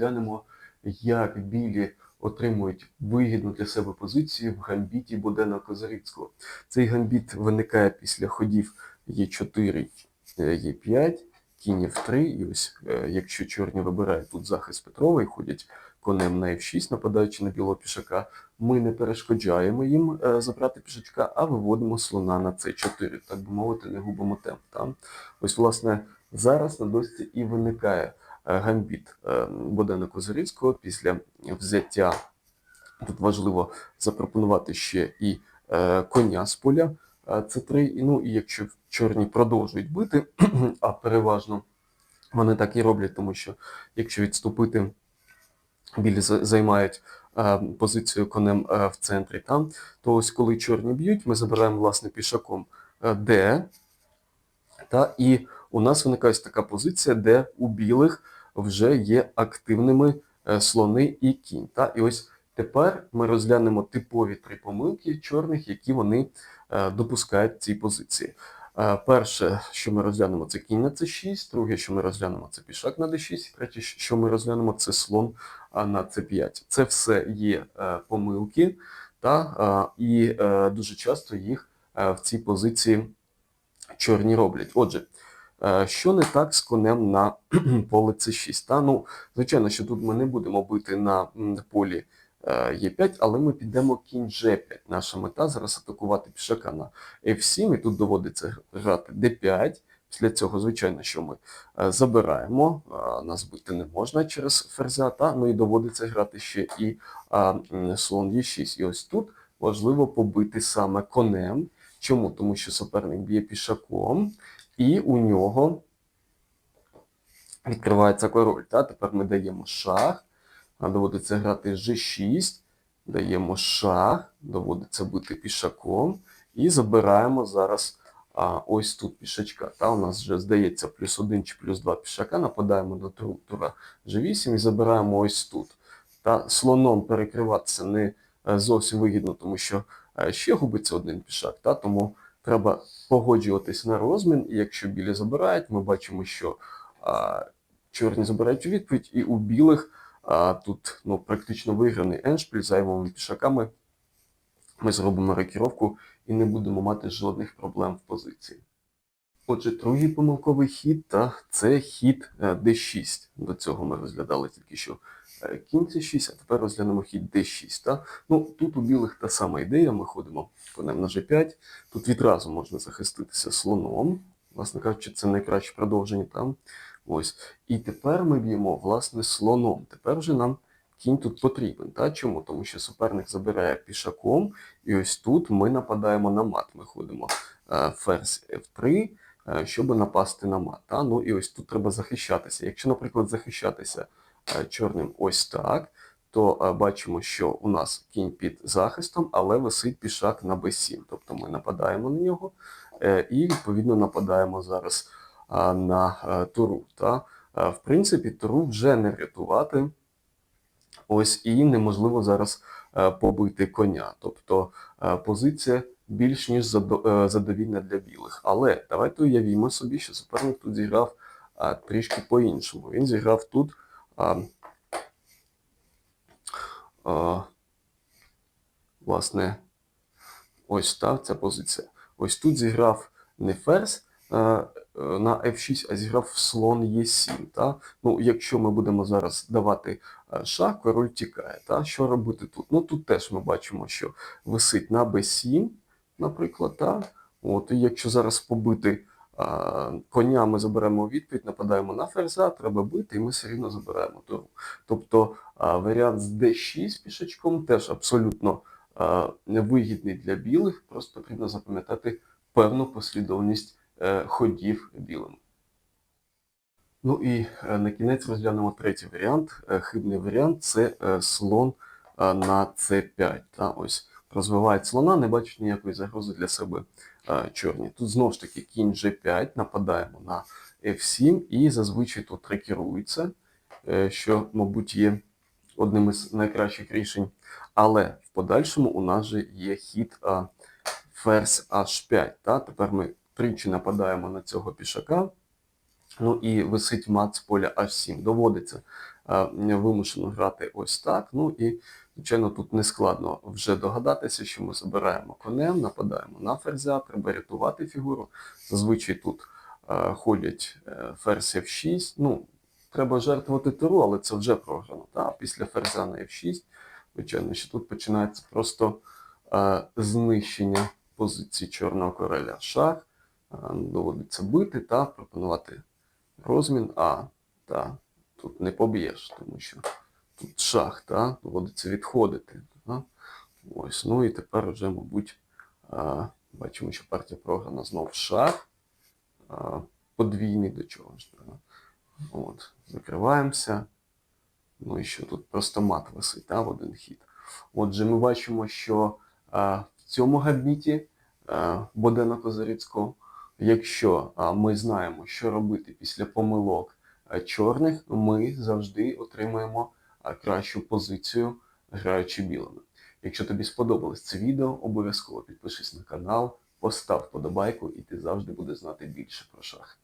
розглянемо, як білі отримують вигідну для себе позицію в гамбіті Будена Козирицького. Цей гамбіт виникає після ходів Е4, Е5, кінь F3. І ось, е, якщо чорні вибирають тут захист Петрова і ходять конем на F6, нападаючи на білого пішака, ми не перешкоджаємо їм е, забрати пішачка, а виводимо слона на c4, так би мовити, не губимо темп. Там. Ось, власне, зараз на досці і виникає гамбіт е, Богдана Козирівського після взяття. Тут важливо запропонувати ще і е, коня з поля е, c3. Ну і якщо чорні продовжують бити, а переважно вони так і роблять, тому що якщо відступити, білі займають е, позицію конем е, в центрі там, то ось коли чорні б'ють, ми забираємо власне пішаком е, D, та і у нас виникає така позиція, де у білих вже є активними е, слони і кінь. Та? І ось тепер ми розглянемо типові три помилки чорних, які вони е, допускають в цій позиції. Е, Перше, що ми розглянемо, це кінь на c6, друге, що ми розглянемо, це пішак на d6, третє, що ми розглянемо, це слон на c5. Це все є помилки, та, і дуже часто їх в цій позиції чорні роблять. Отже, що не так з конем на поле c6? Та? Ну, звичайно, що тут ми не будемо бити на полі е, Е5, але ми підемо кінь G5. Наша мета зараз атакувати пішака на F7, і тут доводиться грати D5. Після цього, звичайно, що ми е, забираємо, е, нас бити не можна через ферзя, та ну і доводиться грати ще і слон Е6. І ось тут важливо побити саме конем. Чому? Тому що суперник б'є пішаком, і у нього відкривається король. Та? Тепер ми даємо шах, доводиться грати G6, даємо шах, доводиться бити пішаком, і забираємо зараз а, ось тут пішачка. Та? У нас вже здається плюс один чи плюс два пішака, нападаємо до тура G8 і забираємо ось тут. Та слоном перекриватися не е, зовсім вигідно, тому що е, ще губиться один пішак, та? тому треба погоджуватись на розмін, і якщо білі забирають, ми бачимо, що а, чорні забирають у відповідь, і у білих а, тут ну, практично виграний еншпіль займовими пішаками. Ми зробимо рокіровку і не будемо мати жодних проблем в позиції. Отже, другий помилковий хід та це хід е, d6. До цього ми розглядали тільки що е, кінь c6, а тепер розглянемо хід d6. Та? Ну, тут у білих та сама ідея, ми ходимо конем на g5. Тут відразу можна захиститися слоном. Власне кажучи, це найкраще продовження там. Ось. І тепер ми б'ємо власне слоном. Тепер вже нам кінь тут потрібен. Та? Чому? Тому що суперник забирає пішаком, і ось тут ми нападаємо на мат. Ми ходимо е, ферзь f3, е, щоб напасти на мат. Та? Ну і ось тут треба захищатися. Якщо, наприклад, захищатися чорним ось так, то е, бачимо, що у нас кінь під захистом, але висить пішак на b7. Тобто ми нападаємо на нього е, і відповідно нападаємо зараз на е, туру. Та? Е, В принципі, туру вже не врятувати. Ось і неможливо зараз е, побити коня. Тобто е, позиція більш ніж е, задовільна для білих. Але давайте уявімо собі, що суперник тут зіграв трішки по-іншому. Він зіграв тут. А, а, власне, ось так ця позиція. Ось тут зіграв не ферзь е, на F6, а зіграв слон Е7. Та? Ну, якщо ми будемо зараз давати е, шах, король тікає. Та? Що робити тут? Ну тут теж ми бачимо, що висить на b7, наприклад. Та? От, і якщо зараз побити коня, ми заберемо відповідь, нападаємо на ферзя, треба бити, і ми все рівно туру. Тобто варіант з d6 пішачком теж абсолютно невигідний для білих, просто потрібно запам'ятати певну послідовність е, ходів білим. Ну і е, на кінець розглянемо третій варіант. Е, Хибний варіант це слон на c5. Та, ось розвивають слона, не бачать ніякої загрози для себе е, чорні. Тут знову ж таки кінь g5, нападаємо на f7 і зазвичай тут рекерується, е, що, мабуть, є одним із найкращих рішень. Але в подальшому у нас же є хід е, ферзь h5. Та? Тепер ми тричі нападаємо на цього пішака. Ну і висить мат з поля H7. Доводиться вимушено грати ось так. Ну і, звичайно, тут не складно вже догадатися, що ми забираємо конем, нападаємо на ферзя, треба рятувати фігуру. Зазвичай тут е, ходять е, ферзь F6. Ну, треба жертвувати туру, але це вже програно. Та? Після ферзя на F6, звичайно, що тут починається просто е, знищення позиції чорного короля. Шах, е, доводиться бити та пропонувати розмін. А, та, тут не поб'єш, тому що тут шах, та, доводиться відходити. Та? Ось, ну і тепер вже, мабуть, е, бачимо, що партія програна знов шах. Е, подвійний до чого ж. От, закриваємося. Ну і що тут просто мат висить та, в один хід. Отже, ми бачимо, що а, в цьому габіті Бодена Козирицького, якщо а, ми знаємо, що робити після помилок а, чорних, ми завжди отримаємо кращу позицію, граючи білими. Якщо тобі сподобалось це відео, обов'язково підпишись на канал, постав подобайку і ти завжди будеш знати більше про шахи.